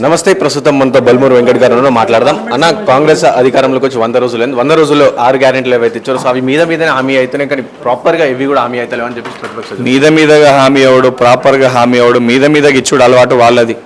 నమస్తే ప్రస్తుతం మనతో బల్మూరు వెంకట్ గారు మాట్లాడదాం. అన్న కాంగ్రెస్ అధికారంలోకి వచ్చి వంద రోజులు వంద రోజుల్లో ఆరు గ్యారెంటీలు ఏవైతే ఇచ్చారో సో అవి మీద మీదనే హామీ అవుతున్నాయి కానీ ప్రాపర్గా ఇవి కూడా హామీ అవుతలేవు అని చెప్పి ప్రతిపక్షాలు మీద మీదగా హామీ అవడు ప్రాపర్గా హామీ అవడు మీద మీదకి ఇచ్చుడు అలవాటు వాళ్ళది.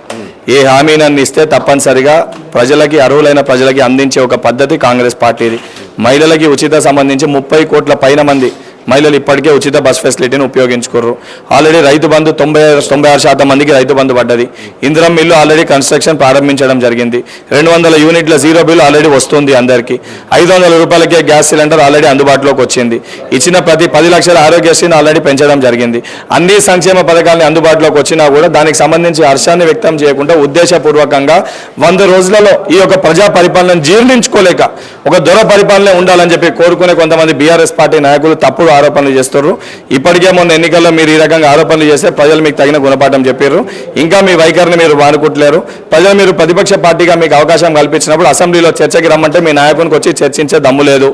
ఏ హామీ నన్ను ఇస్తే తప్పనిసరిగా ప్రజలకి అర్హులైన ప్రజలకి అందించే ఒక పద్ధతి కాంగ్రెస్ పార్టీది. మహిళలకి ఉచిత సంబంధించి ముప్పై కోట్ల పైన మంది మహిళలు ఇప్పటికే ఉచిత బస్ ఫెసిలిటీని ఉపయోగించుకోరు ఆల్రెడీ రైతు బంధు తొంభై తొంభై ఆరు శాతం మందికి రైతు బంధు పడ్డది. ఇందిరం మిల్లు ఆల్రెడీ కన్స్ట్రక్షన్ ప్రారంభించడం జరిగింది. రెండు వందల యూనిట్ల జీరో బిల్ ఆల్రెడీ వస్తుంది అందరికీ. ఐదు వందల రూపాయలకే గ్యాస్ సిలిండర్ ఆల్రెడీ అందుబాటులోకి వచ్చింది. ఇచ్చిన ప్రతి పది లక్షల ఆరోగ్యశ్రీని ఆల్రెడీ పెంచడం జరిగింది. అన్ని సంక్షేమ పథకాలని అందుబాటులోకి వచ్చినా కూడా దానికి సంబంధించి హర్షాన్ని వ్యక్తం చేయకుండా ఉద్దేశపూర్వకంగా వంద రోజులలో ఈ యొక్క ప్రజా పరిపాలన జీర్ణించుకోలేక ఒక దొర పరిపాలన ఉండాలని చెప్పి కోరుకునే కొంతమంది బీఆర్ఎస్ పార్టీ నాయకులు తప్పుడు ఆరోపణలు చేస్తున్నారు ఇప్పటికే మొన్న ఎన్నికల్లో మీరు ఈ రకంగా ఆరోపణలు చేస్తే ప్రజలు మీకు తగిన గుణపాఠం చెప్పారు ఇంకా మీ వైఖరిని మీరు వాడుకుంటలేరు. ప్రజలు మీరు ప్రతిపక్ష పార్టీగా మీకు అవకాశం కల్పించినప్పుడు అసెంబ్లీలో చర్చకి రమ్మంటే మీ నాయకునికి వచ్చి చర్చించే దమ్ము లేదు.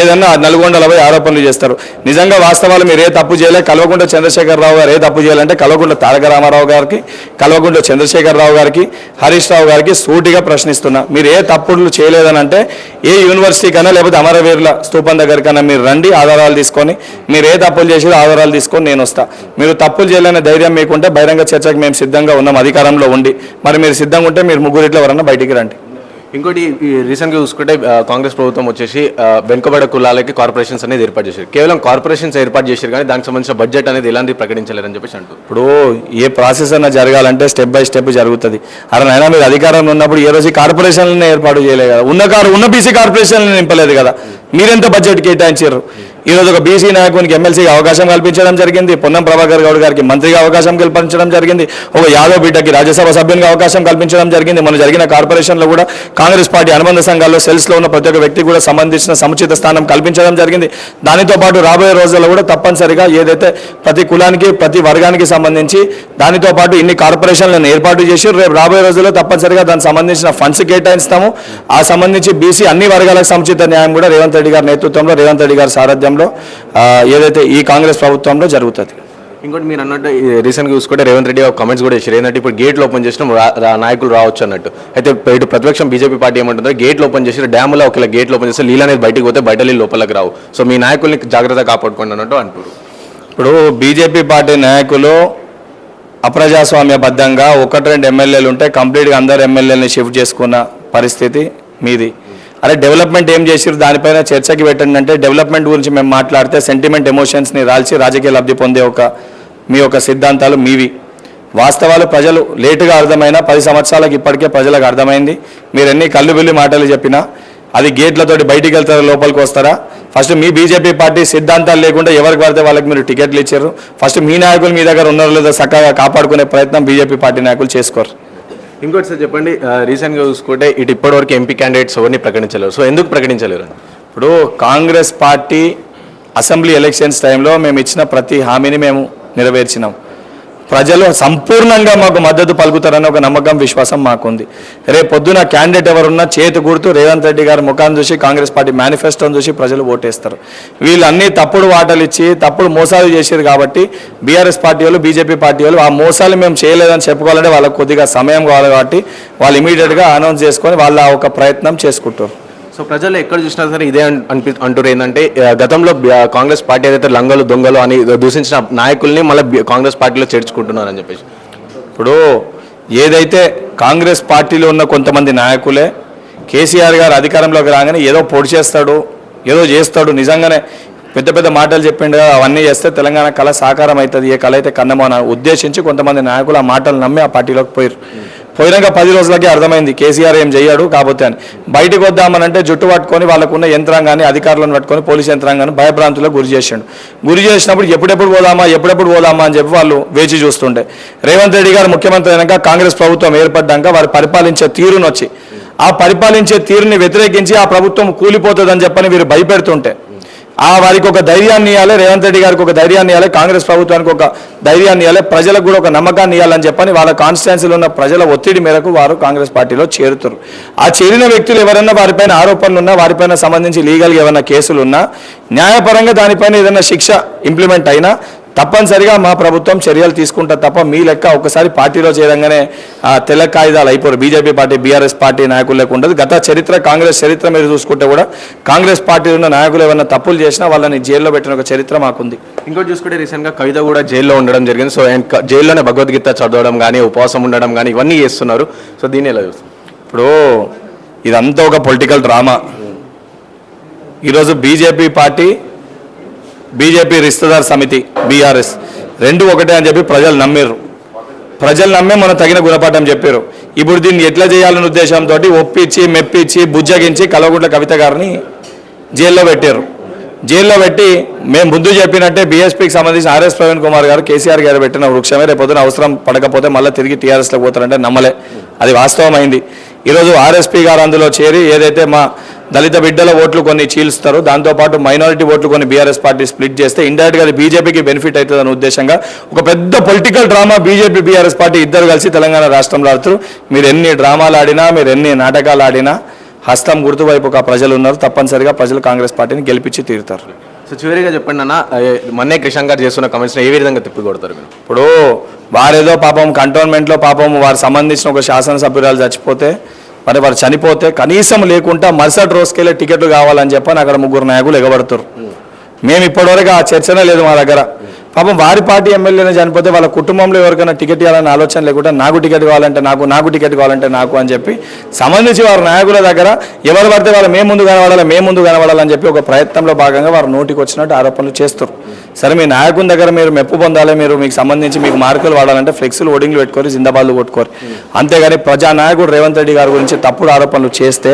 ఏదన్నా నల్గొండలపై ఆరోపణలు చేస్తారు. నిజంగా వాస్తవాలు మీరు ఏ తప్పు చేయలే. కల్వకుంట చంద్రశేఖరరావు గారు ఏ తప్పు చేయాలంటే కల్వకుంట తారక రామారావు గారికి కల్వకుంట చంద్రశేఖరరావు గారికి హరీష్ రావు గారికి సూటిగా ప్రశ్నిస్తున్నా. మీరు ఏ తప్పులు చేయలేదని అంటే ఏ యూనివర్సిటీ కన్నా లేకపోతే అమరవీరుల స్థూపం దగ్గరికన్నా మీరు రండి ఆధారాలు తీసుకొని మీరు ఏ తప్పులు చేసారో ఆధారాలు తీసుకొని నేను వస్తా. మీరు తప్పులు చేయలేని ధైర్యం మీకుంటే బహిరంగ చర్చకు మేము సిద్ధంగా ఉన్నాం అధికారంలో ఉండి. మరి మీరు సిద్ధంగా ఉంటే మీరు ముగ్గురిట్లో ఎవరన్నా బయటికి రండి. ఇంకోటి రీసెంట్గా చూసుకుంటే కాంగ్రెస్ ప్రభుత్వం వచ్చేసి వెనుకబడ కులాలకి కార్పొరేషన్స్ అనేది ఏర్పాటు చేశారు. కేవలం కార్పొరేషన్స్ ఏర్పాటు చేశారు కానీ దానికి సంబంధించిన బడ్జెట్ అనేది ఎలాంటి ప్రకటించలేరని చెప్పేసి అంటారు ఇప్పుడు ఏ ప్రాసెస్ అన్న జరగాలంటే స్టెప్ బై స్టెప్ జరుగుతుంది. అరే నాయనా మీరు అధికారంలో ఉన్నప్పుడు ఏ రోజు కార్పొరేషన్లను ఏర్పాటు చేయలేదు కదా. ఉన్న కారు ఉన్న బీసీ కార్పొరేషన్లను నింపలేదు కదా. మీరెంత బడ్జెట్ కేటాయించారు? ఈ రోజు ఒక బీసీ నాయకునికి ఎమ్మెల్సీకి అవకాశం కల్పించడం జరిగింది. పొన్నం ప్రభాకర్ గౌడ్ గారికి మంత్రిగా అవకాశం కల్పించడం జరిగింది. ఒక యాదవ్ బిడ్డకి రాజ్యసభ సభ్యునికి అవకాశం కల్పించడం జరిగింది. మొన్న జరిగిన కార్పొరేషన్లో కూడా కాంగ్రెస్ పార్టీ అనుబంధ సంఘాల్లో సెల్స్లో ఉన్న ప్రతి ఒక్క వ్యక్తికి కూడా సంబంధించిన సముచిత స్థానం కల్పించడం జరిగింది. దానితో పాటు రాబోయే రోజుల్లో కూడా తప్పనిసరిగా ఏదైతే ప్రతి కులానికి ప్రతి వర్గానికి సంబంధించి దానితో పాటు ఇన్ని కార్పొరేషన్లను ఏర్పాటు చేసి రేపు రాబోయే రోజుల్లో తప్పనిసరిగా దానికి సంబంధించిన ఫండ్స్ కేటాయిస్తాము. ఆ సంబంధించి బీసీ అన్ని వర్గాలకు సముచిత న్యాయం కూడా రేవంత్ రెడ్డి గారి నేతృత్వంలో రేవంత్ రెడ్డి గారి సారథ్యంలో ఏదైతే ఈ కాంగ్రెస్ ప్రభుత్వంలో జరుగుతుంది. ఇంకోటి మీరు అన్నట్టు రీసెంట్గా చూసుకుంటే రేవంత్ రెడ్డి కామెంట్స్ కూడా చేశారు. ఏంటంటే ఇప్పుడు గేట్లు ఓపెన్ చేసిన నాయకులు రావచ్చు అన్నట్టు. అయితే ఇటు ప్రతిపక్షం బీజేపీ పార్టీ ఏమంటుందో గేట్లు ఓపెన్ చేసి డ్యాములో ఒకవేళ గేట్లు ఓపెన్ చేస్తే నీళ్ళు అనేది బయటకు పోతే బయట నీళ్ళు లోపలికి రావు. సో మీ నాయకుల్ని జాగ్రత్త కాపాడుకోండి అన్నట్టు అంటారు ఇప్పుడు బీజేపీ పార్టీ నాయకులు అప్రజాస్వామ్యబద్ధంగా ఒకటి రెండు ఎమ్మెల్యేలు ఉంటే కంప్లీట్గా అందరు ఎమ్మెల్యేలని షిఫ్ట్ చేసుకున్న పరిస్థితి మీది. అరే డెవలప్మెంట్ ఏం చేసిరు దానిపైన చర్చకి పెట్టండి అంటే డెవలప్మెంట్ గురించి మేము మాట్లాడితే సెంటిమెంట్ ఎమోషన్స్ని రాల్చి రాజకీయ లబ్ధి పొందే ఒక మీ యొక్క సిద్ధాంతాలు మీవి. వాస్తవాలు ప్రజలు లేటుగా అర్థమైన పది సంవత్సరాలకు ఇప్పటికే ప్రజలకు అర్థమైంది. మీరు ఎన్ని కళ్ళు బిల్లి మాటలు చెప్పినా అది గేట్లతోటి బయటికి వెళ్తారా లోపలికి వస్తారా? ఫస్ట్ మీ బీజేపీ పార్టీ సిద్ధాంతాలు లేకుండా ఎవరికి పడితే వాళ్ళకి మీరు టికెట్లు ఇచ్చారు? ఫస్ట్ మీ నాయకులు మీ దగ్గర ఉన్నారో లేదో చక్కగా కాపాడుకునే ప్రయత్నం బీజేపీ పార్టీ నాయకులు చేసుకోరు. ఇంకోటి సార్ చెప్పండి రీసెంట్గా చూసుకుంటే ఇటు ఇప్పటివరకు ఎంపీ క్యాండిడేట్స్ ఎవరిని ప్రకటించలేరు. సో ఎందుకు ప్రకటించలేరు ఇప్పుడు కాంగ్రెస్ పార్టీ అసెంబ్లీ ఎలక్షన్స్ టైంలో మేము ఇచ్చిన ప్రతి హామీని మేము నెరవేర్చినాం. ప్రజలు సంపూర్ణంగా మాకు మద్దతు పలుకుతారని ఒక నమ్మకం విశ్వాసం మాకుంది. రేపు పొద్దున క్యాండిడేట్ ఎవరున్నా చేతి గుర్తు రేవంత్ రెడ్డి గారి ముఖాన్ని చూసి కాంగ్రెస్ పార్టీ మేనిఫెస్టోని చూసి ప్రజలు ఓటేస్తారు. వీళ్ళన్నీ తప్పుడు వాటలు ఇచ్చి తప్పుడు మోసాలు చేశారు కాబట్టి బీఆర్ఎస్ పార్టీ వాళ్ళు బీజేపీ పార్టీ వాళ్ళు ఆ మోసాలు మేము చేయలేదని చెప్పుకోవాలంటే వాళ్ళకి కొద్దిగా సమయం కావాలి కాబట్టి వాళ్ళు ఇమీడియట్గా అనౌన్స్ చేసుకొని వాళ్ళ ఒక ప్రయత్నం చేసుకుంటారు సో ప్రజలు ఎక్కడ చూసినా సరే ఇదే అనిపి అంటారు ఏంటంటే గతంలో కాంగ్రెస్ పార్టీ ఏదైతే లంగలు దొంగలు అని దూషించిన నాయకుల్ని మళ్ళీ కాంగ్రెస్ పార్టీలో చేర్చుకుంటున్నారని చెప్పేసి. ఇప్పుడు ఏదైతే కాంగ్రెస్ పార్టీలో ఉన్న కొంతమంది నాయకులే కేసీఆర్ గారు అధికారంలోకి రాగానే ఏదో పొడి చేస్తాడు ఏదో చేస్తాడు నిజంగానే పెద్ద పెద్ద మాటలు చెప్పిండు కదా, అవన్నీ చేస్తే తెలంగాణ కళ సాకారం అవుతుంది ఏ కళ అయితే కన్నమో అని ఉద్దేశించి కొంతమంది నాయకులు ఆ మాటలు నమ్మి ఆ పార్టీలోకి పోయారు పోయినాక పది రోజులకే అర్థమైంది. కేసీఆర్ ఏం చేయడు కాకపోతే అని. బయటకు వద్దామనంటే జుట్టు పట్టుకొని వాళ్ళకున్న యంత్రాంగాన్ని అధికారులను పట్టుకొని పోలీస్ యంత్రాంగాన్ని భయభ్రాంతులకు గురి చేసిండు. గురి చేసినప్పుడు ఎప్పుడెప్పుడు పోదామా ఎప్పుడెప్పుడు పోదామా అని చెప్పి వాళ్ళు వేచి చూస్తుండే. రేవంత్ రెడ్డి గారు ముఖ్యమంత్రి అయినాక కాంగ్రెస్ ప్రభుత్వం ఏర్పడ్డాక వారు పరిపాలించే తీరును వచ్చి ఆ పరిపాలించే తీరుని వ్యతిరేకించి ఆ ప్రభుత్వం కూలిపోతుందని చెప్పని వీరు భయపెడుతుంటే. ఆ వారికి ఒక ధైర్యాన్ని ఇవ్వాలి రేవంత్ రెడ్డి గారికి ఒక ధైర్యాన్ని ఇవ్వాలి కాంగ్రెస్ ప్రభుత్వానికి ఒక ధైర్యాన్ని ఇవ్వాలి ప్రజలకు కూడా ఒక నమ్మకాన్ని ఇవ్వాలని చెప్పని వాళ్ళ కాన్స్టిట్యున్సీలో ఉన్న ప్రజల ఒత్తిడి మేరకు వారు కాంగ్రెస్ పార్టీలో చేరుతారు. ఆ చేరిన వ్యక్తులు ఎవరైనా వారిపైన ఆరోపణలు ఉన్నా వారిపైన సంబంధించి లీగల్గా ఏమైనా కేసులు ఉన్నా న్యాయపరంగా దానిపైన ఏదైనా శిక్ష ఇంప్లిమెంట్ అయినా తప్పనిసరిగా మా ప్రభుత్వం చర్యలు తీసుకుంటా తప్ప మీ లెక్క ఒకసారి పార్టీలో చేరంగానే తెల్ల కాగితాలు అయిపోరు. బీజేపీ పార్టీ బీఆర్ఎస్ పార్టీ నాయకులు లెక్క ఉండదు. గత చరిత్ర కాంగ్రెస్ చరిత్ర మీరు చూసుకుంటే కూడా కాంగ్రెస్ పార్టీలో ఉన్న నాయకులు ఏమైనా తప్పులు చేసినా వాళ్ళని జైల్లో పెట్టిన ఒక చరిత్ర మాకుంది. ఇంకోటి చూసుకుంటే రీసెంట్గా కవిత కూడా జైల్లో ఉండడం జరిగింది. సో జైల్లోనే భగవద్గీత చదవడం కానీ ఉపవాసం ఉండడం కానీ ఇవన్నీ చేస్తున్నారు. సో దీన్ని ఎలా చూస్తారు ఇప్పుడు ఇదంతా ఒక పొలిటికల్ డ్రామా. ఈరోజు బీజేపీ పార్టీ బీజేపీ రిస్తదార్ సమితి బీఆర్ఎస్. రెండు ఒకటే అని చెప్పి ప్రజలు నమ్మిర్రు. ప్రజలు నమ్మే మనం తగిన గుణపాఠం చెప్పారు ఇప్పుడు దీన్ని ఎట్లా చేయాలనే ఉద్దేశంతో ఒప్పించి మెప్పించి బుజ్జగించి కలవగుంట్ల కవిత గారిని జైల్లో పెట్టారు జైల్లో పెట్టి మేము ముందు చెప్పినట్టే బీఎస్పీకి సంబంధించిన ఆర్ఎస్ ప్రవీణ్ కుమార్ గారు కేసీఆర్ గారు పెట్టిన వృక్షమే రేపొద్దున అవసరం పడకపోతే మళ్ళీ తిరిగి టీఆర్ఎస్లో పోతారంటే నమ్మలే. అది వాస్తవమైంది. ఈరోజు ఆర్ఎస్పీ గారు అందులో చేరి ఏదైతే మా దళిత బిడ్డల ఓట్లు కొన్ని చీల్స్తారో దాంతోపాటు మైనారిటీ ఓట్లు కొన్ని బీఆర్ఎస్ పార్టీ స్ప్లిట్ చేస్తే ఇండైరెక్ట్గా అది బీజేపీకి బెనిఫిట్ అవుతుందనే ఉద్దేశంగా ఒక పెద్ద political drama BJP BRS party ఇద్దరు కలిసి తెలంగాణ రాష్ట్రంలో ఆడుతారు. మీరు ఎన్ని డ్రామాలు ఆడినా మీరు ఎన్ని నాటకాలు ఆడినా హస్తం గుర్తు వైపు ఒక ప్రజలు ఉన్నారు. తప్పనిసరిగా ప్రజలు కాంగ్రెస్ పార్టీని గెలిపించి తీరుతారు. సో చివరిగా చెప్పండి అన్న మన్నే కిషన్ గారు చేస్తున్న కమెంట్స్ ఏ విధంగా తిప్పి కొడతారు మీరు? ఇప్పుడు వారేదో పాపం కంటోన్మెంట్లో పాపం వారికి సంబంధించిన ఒక శాసనసభ్యురాలు చచ్చిపోతే మరి వారు చనిపోతే కనీసం లేకుండా మరుసటి రోజుకెళ్ళే టికెట్లు కావాలని చెప్పని అక్కడ ముగ్గురు నాయకులు ఎగబడుతారు. మేము ఇప్పటివరకు ఆ చర్చనే లేదు మా దగ్గర. పాపం వారి పార్టీ ఎమ్మెల్యేనే చనిపోతే వాళ్ళ కుటుంబంలో ఎవరికైనా టికెట్ ఇవ్వాలని ఆలోచన లేకుండా నాకు టికెట్ కావాలంటే నాకు నాకు టికెట్ కావాలంటే నాకు అని చెప్పి సంబంధించి వారి నాయకుల దగ్గర ఎవరు పడితే వాళ్ళు మేము ముందు కనబడాలి మేము ముందు కనబడాలని చెప్పి ఒక ప్రయత్నంలో భాగంగా వారు నోటికి వచ్చినట్టు ఆరోపణలు చేస్తారు సరే మీ నాయకుని దగ్గర మీరు మెప్పు పొందాలి మీరు మీకు సంబంధించి మీకు మార్కులు వాడాలంటే ఫ్లెక్స్లు ఓడింగ్లు పెట్టుకోరు జిందాబాద్లు కొట్టుకోరు. అంతేగాని ప్రజా నాయకుడు రేవంత్ రెడ్డి గారి గురించి తప్పుడు ఆరోపణలు చేస్తే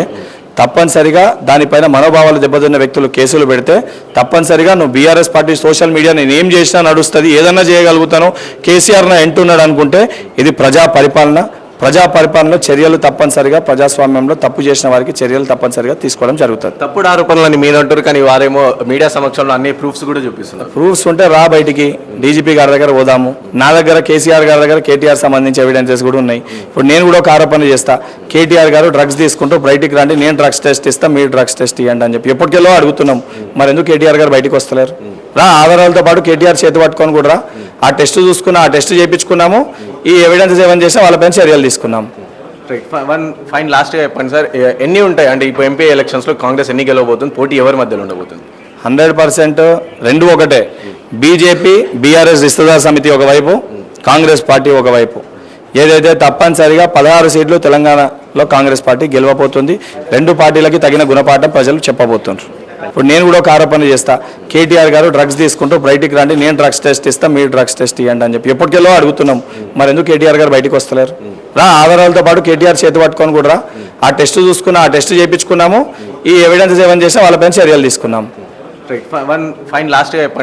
తప్పనిసరిగా దానిపైన మనోభావాలు దెబ్బతిన్న వ్యక్తులు కేసులు పెడితే తప్పనిసరిగా నువ్వు బీఆర్ఎస్ పార్టీ సోషల్ మీడియా నేను ఏం చేసినా నడుస్తుంది ఏదన్నా చేయగలుగుతాను కేసీఆర్ నా ఎంటున్నాడు అనుకుంటే ఇది ప్రజా పరిపాలన ప్రజా పరిపాలనలో చర్యలు తప్పనిసరిగా ప్రజాస్వామ్యంలో తప్పు చేసిన వారికి చర్యలు తప్పనిసరిగా తీసుకోవడం జరుగుతుంది. తప్పుడు ఆరోపణలని మీరు అంటారు కానీ వారేమో మీడియా సమక్షంలో అన్ని ప్రూఫ్స్ కూడా చూపిస్తున్నారు. ప్రూఫ్స్ ఉంటే రా బయటికి డీజీపీ గారి దగ్గర పోదాము. నా దగ్గర కేసీఆర్ గారి దగ్గర కేటీఆర్ సంబంధించి ఎవిడెన్సెస్ కూడా ఉన్నాయి. ఇప్పుడు నేను కూడా ఒక ఆరోపణ చేస్తా. కేటీఆర్ గారు డ్రగ్స్ తీసుకుంటూ బయటికి రండి నేను డ్రగ్స్ టెస్ట్ ఇస్తా మీరు డ్రగ్స్ టెస్ట్ ఇవ్వండి అని చెప్పి. ఎప్పటికెళ్ళో అడుగుతున్నాం. మరి ఎందుకు కేటీఆర్ గారు బయటికి వస్తలేరు? రా ఆధారాలతో పాటు కేటీఆర్ చేతి పట్టుకొని కూడా రా. ఆ టెస్ట్ చూసుకున్నా ఆ టెస్ట్ చేయించుకున్నాము. ఈ ఎవిడెన్సెస్ ఏమైనా చేస్తే వాళ్ళపైన చర్యలు తీసుకున్నాం. వన్ ఫైన్ లాస్ట్గా చెప్పండి సార్. ఎన్ని ఉంటాయి? అంటే ఇప్పుడు ఎంపీ ఎలక్షన్స్లో కాంగ్రెస్ ఎన్ని గెలవబోతుంది? పోటీ ఎవరి మధ్యలో ఉండబోతుంది? హండ్రెడ్ పర్సెంట్ రెండు ఒకటే. బీజేపీ బీఆర్ఎస్ రిస్తదార్ సమితి ఒకవైపు కాంగ్రెస్ పార్టీ ఒకవైపు. ఏదైతే తప్పనిసరిగా పదహారు సీట్లు తెలంగాణలో కాంగ్రెస్ పార్టీ గెలవబోతుంది రెండు పార్టీలకి తగిన గుణపాఠం ప్రజలు చెప్పబోతున్నారు ఇప్పుడు నేను కూడా ఒక ఆరోపణ చేస్తా. కేటీఆర్ గారు డ్రగ్స్ తీసుకుంటూ బయటికి రండి నేను డ్రగ్స్ టెస్ట్ ఇస్తా మీరు డ్రగ్స్ టెస్ట్ ఇవ్వండి అని చెప్పి. ఎప్పటికెళ్ళో అడుగుతున్నాం. మరి ఎందుకు కేటీఆర్ గారు బయటకు వస్తలేరు? రా ఆధారాలతో పాటు కేటీఆర్ చేతి పట్టుకొని కూడా రా. ఆ టెస్ట్ చూసుకున్నా ఆ టెస్ట్ చేయించుకున్నాము. ఈ ఎవిడెన్స్ ఏమైనా చేస్తే వాళ్ళపైన చర్యలు తీసుకున్నాం. వన్ ఫైన్ లాస్ట్గా చెప్పండి.